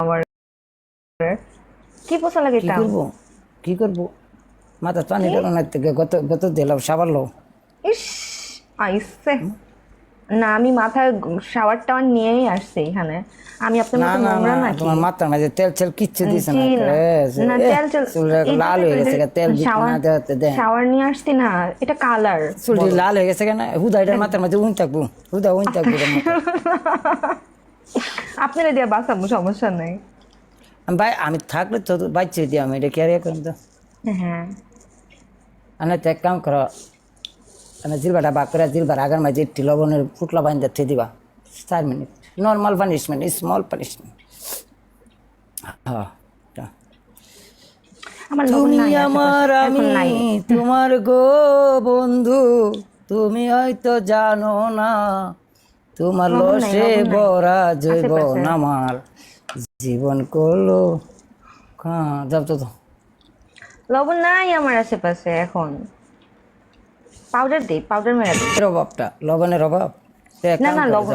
আমার কি পোষা লাগে কি করব? কি করব? মাথা পানি টানার থেকে গত গত দিলাম সাবারলো ইস আইসে। না আমি মাথায় শাওয়ার টাওয়ার নিয়েই আসছি এখানে। আমি আপনার মতো নোংরা না তোমার মাথার মাঝে তেল তেল কিচ্ছু দিছে না না। না, তেল তেল লাল হয়ে গেছে তেল দিতে শাওয়ার- না শাওয়ার নিয়ে আসছি না এটা কালার চুলটি লাল হয়ে গেছে কেন? হুদা এটার মাথার মাঝে উন থাকব। হুদা উন থাকব। আপনারা দিয়ে বাঁচাবো সমস্যা নেই। ভাই আমি থাকলে তো বাচ্চা দিয়ে আমি এটা ক্যারিয়া করি তো। হ্যাঁ। আমি তো এক কাম করো আমি জিলবাটা বাক করে জিলবার আগার মাঝে একটি লবণের ফুটলা বান্ধে থে দিবা। চার minute. Normal punishment small punishment হ্যাঁ। তুমি নাই আমার আমি তোমার গো বন্ধু তুমি হয়তো জানো না তোমার লসে বরা জৈব। আমার। জীবন করল হ্যাঁ যাও তো। লবণ নাই আমার আশেপাশে এখন। পাউডার দিই পাউডার মেরে দিই অভাবটা লবণের অভাব? না, না, লবণ।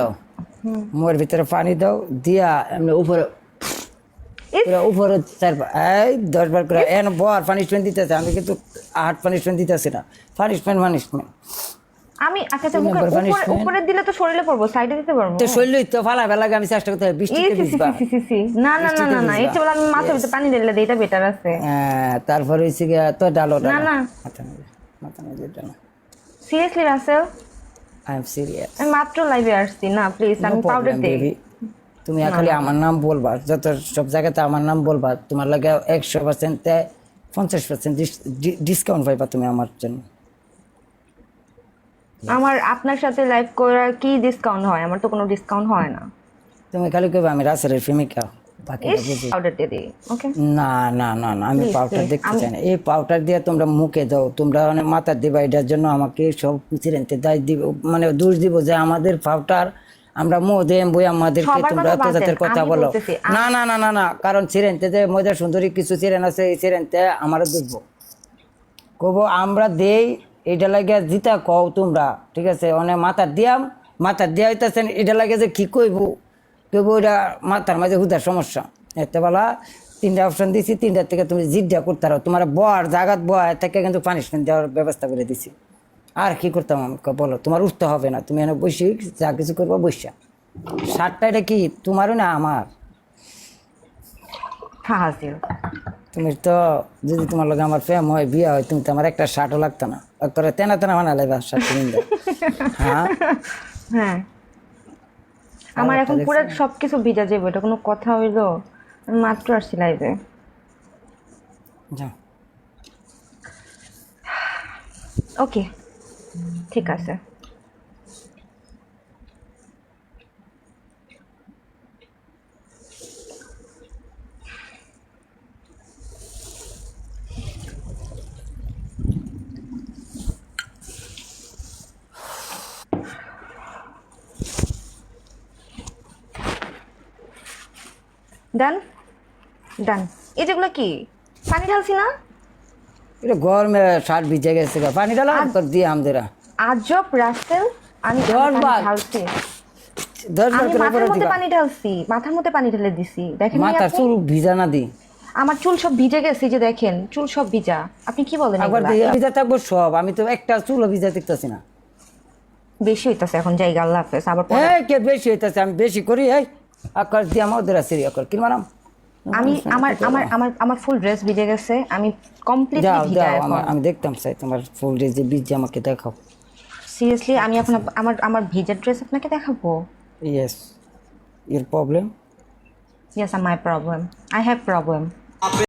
মুয়ের ভিতরে পানি দাও দিয়া এমনি উপরে উপরে এই দশ বার করে এন বর পানিশমেন্ট দিতেছে আমি কিন্তু আট পানিশমেন্ট দিতেছি না। পানিশমেন্ট পানিশমেন্ট আমি আচ্ছা আচ্ছা মুখের উপরে উপরে দিলে তো শরীরে পড়ব সাইডে দিতে পারব। তো শরীর তো ফালা বেলা আমি চেষ্টা করতে বৃষ্টিতে ভিজবা। না না না না না চেয়ে বলে আমি মাথার ভিতরে পানি ঢেলে দিই এটা বেটার আছে। হ্যাঁ, তারপরে হচ্ছে গিয়া তো ডালো না, না। মাথা ডালো seriously Russell I am serious আমি মাত্র লাইভে আসছি না প্লিজ আমি পাউডার দিই। তুমি খালি আমার নাম বলবা যত সব জায়গাতে আমার নাম বলবা তোমার লাগে একশো পার্সেন্ট পঞ্চাশ পার্সেন্ট ডিসকাউন্ট পাইবা তুমি আমার জন্য। আমার আপনার সাথে লাইভ করার কি ডিসকাউন্ট হয়? আমার তো কোনো ডিসকাউন্ট হয় না। তুমি খালি কইবা আমি রাসেলের প্রেমিকা পাউডার দিয়ে দিই ওকে না না না না আমি পাউডার দেখতে চাই না। এই পাউডার দিয়ে তোমরা মুখে দাও তোমরা মানে মাথা দিবা এটার জন্য আমাকে সব চিরেনতে দায় দিব মানে দোষ দিব যে আমাদের পাউডার আমরা মধে বই আমাদেরকে তোমরা কথা তো জাতের কথা বলো। না না না না না কারণ চিরেনতে যে মজা সুন্দরী কিছু চিরেন আছে এই চিরেনতে আমারও দেখব কব আমরা দেই এটা লাগে জিতা কও তোমরা, ঠিক আছে? অনেক মাথার দিয়াম মাথার দিয়া হইতেছেন, এটা লাগে যে কি কইব? কইব এটা মাথার মাঝে হুদার সমস্যা। এতে বেলা, তিনটা অপশন দিছি তিনটার থেকে তুমি জিদ্দা করতে পারো। তোমার বর, জাগাত বয় থেকে কিন্তু পানিশমেন্ট দেওয়ার ব্যবস্থা করে দিছি। আর কি করতাম আমাকে বলো, তোমার উঠতে হবে না। তুমি এনে বসি, যা কিছু করব বসা সারটা এটা কি? তোমারও না আমার? তুমি তো যদি তোমার লগে আমার প্রেম হয় বিয়ে হয় তুমি তো আমার একটা শার্টও লাগতো না। করে তেনা তেনা বানালে শার্ট কিনবে হ্যাঁ? হ্যাঁ। আমার এখন পুরো সবকিছু ভিজা যাবে এটা কোনো কথা হইল? মাত্র আসছি লাইভে ওকে ঠিক আছে। ডান ডান এই যেগুলো কি? পানি ঢালছি না? এটা গরমে শার্ট ভিজে গেছে গা। পানি ডালা তোর দিয়ে আমাদের। আজব রাসেল আমি ঢালছি। আমি মাথার মধ্যে পানি ঢালছি। মাথার মধ্যে পানি ঢেলে দিছি। দেখেন মাথার চুল ভিজা না দি। আমার চুল সব ভিজে গেছে যে দেখেন চুল সব ভিজা। আপনি কি বলেন একবার ভিজা থাকব সব। আমি তো একটা চুলও ভিজা দেখতেছি না। বেশি হইতাছে এখন জায়গা আল্লাহ হাফেজ। আবার কে বেশি হইতেছে? আমি বেশি করি এই। আকর দিয়ে আমার ওদের আছে আকর কি মারাম আমি আমার আমার আমার আমার ফুল ড্রেস ভিজে গেছে আমি কমপ্লিটলি ভিজা এখন। আমি দেখতাম তোমার ফুল ড্রেস বীজ আমাকে দেখাও। সিরিয়াসলি আমি এখন আমার আমার ভিজা ড্রেস আপনাকে দেখাবো? Yes your problem yes my problem I have problem